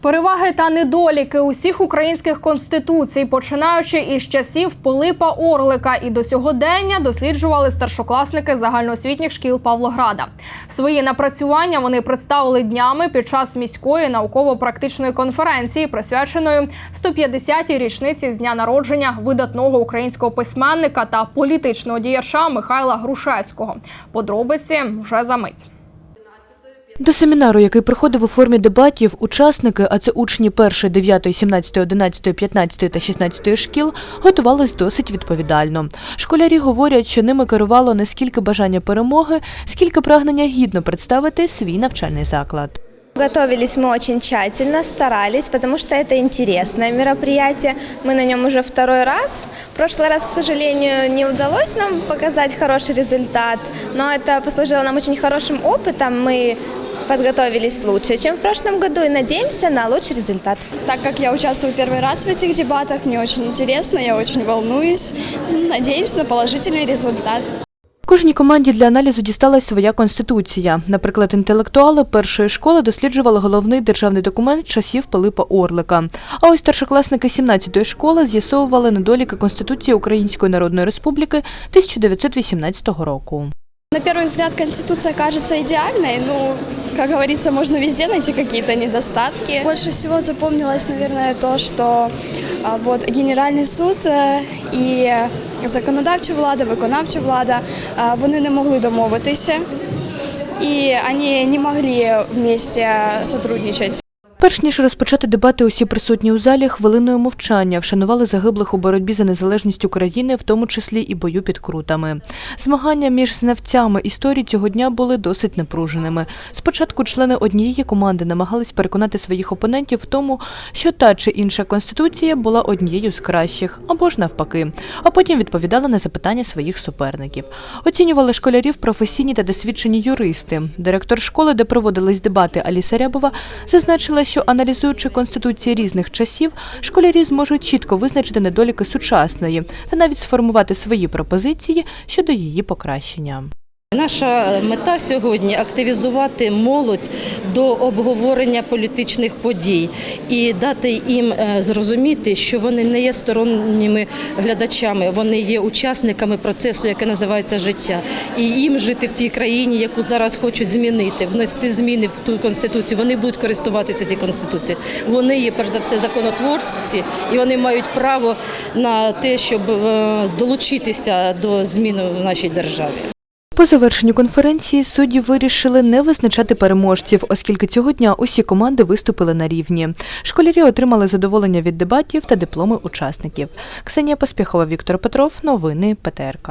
Переваги та недоліки усіх українських конституцій, починаючи із часів Пилипа Орлика і до сьогодення досліджували старшокласники загальноосвітніх шкіл Павлограда. Свої напрацювання вони представили днями під час міської науково-практичної конференції, присвяченої 150-й річниці з дня народження видатного українського письменника та політичного діяча Михайла Грушевського. Подробиці вже за мить. До семінару, який проходив у формі дебатів, учасники, а це учні 1, 9, 17, 11, 15 та 16 шкіл, готувались досить відповідально. Школярі говорять, що ними керувало не скільки бажання перемоги, скільки прагнення гідно представити свій навчальний заклад. Готовились мы очень тщательно, старались, потому что это интересное мероприятие. Мы на нем уже второй раз. В прошлый раз, к сожалению, не удалось нам показать хороший результат, но это послужило нам очень хорошим опытом. Мы подготовились лучше, чем в прошлом году и надеемся на лучший результат. Так как я участвую первый раз в этих дебатах, мне очень интересно, я очень волнуюсь. Надеюсь на положительный результат. Кожній команді для аналізу дісталась своя конституція. Наприклад, інтелектуали першої школи досліджували головний державний документ часів Пилипа Орлика. А ось старшокласники 17-ї школи з'ясовували недоліки Конституції Української Народної Республіки 1918 року. На первый взгляд Конституция кажется идеальной, ну, как говорится, можно везде найти какие-то недостатки. Больше всего запомнилось, наверное, то, что вот Генеральний суд і законодавча влада, виконавча влада, вони не могли домовитися, і вони не могли вместе сотрудничать. Перш ніж розпочати дебати, усі присутні у залі хвилиною мовчання вшанували загиблих у боротьбі за незалежність України, в тому числі і бою під крутами. Змагання між знавцями історії цього дня були досить напруженими. Спочатку члени однієї команди намагались переконати своїх опонентів в тому, що та чи інша конституція була однією з кращих, або ж навпаки, а потім відповідали на запитання своїх суперників. Оцінювали школярів професійні та досвідчені юристи. Директор школи, де проводились дебати Аліса Рябова, зазначила, що аналізуючи конституції різних часів, школярі зможуть чітко визначити недоліки сучасної та навіть сформувати свої пропозиції щодо її покращення. Наша мета сьогодні активізувати молодь до обговорення політичних подій і дати їм е, зрозуміти, що вони не є сторонніми глядачами, вони є учасниками процесу, який називається життя, і їм жити в тій країні, яку зараз хочуть змінити, внести зміни в ту конституцію. Вони будуть користуватися цією конституцією. Вони є перш за все законотворці, і вони мають право на те, щоб е, долучитися до змін в нашій державі. По завершенню конференції судді вирішили не визначати переможців, оскільки цього дня усі команди виступили на рівні. Школярі отримали задоволення від дебатів та дипломи учасників. Ксенія Поспіхова, Віктор Петров. Новини ПТРК.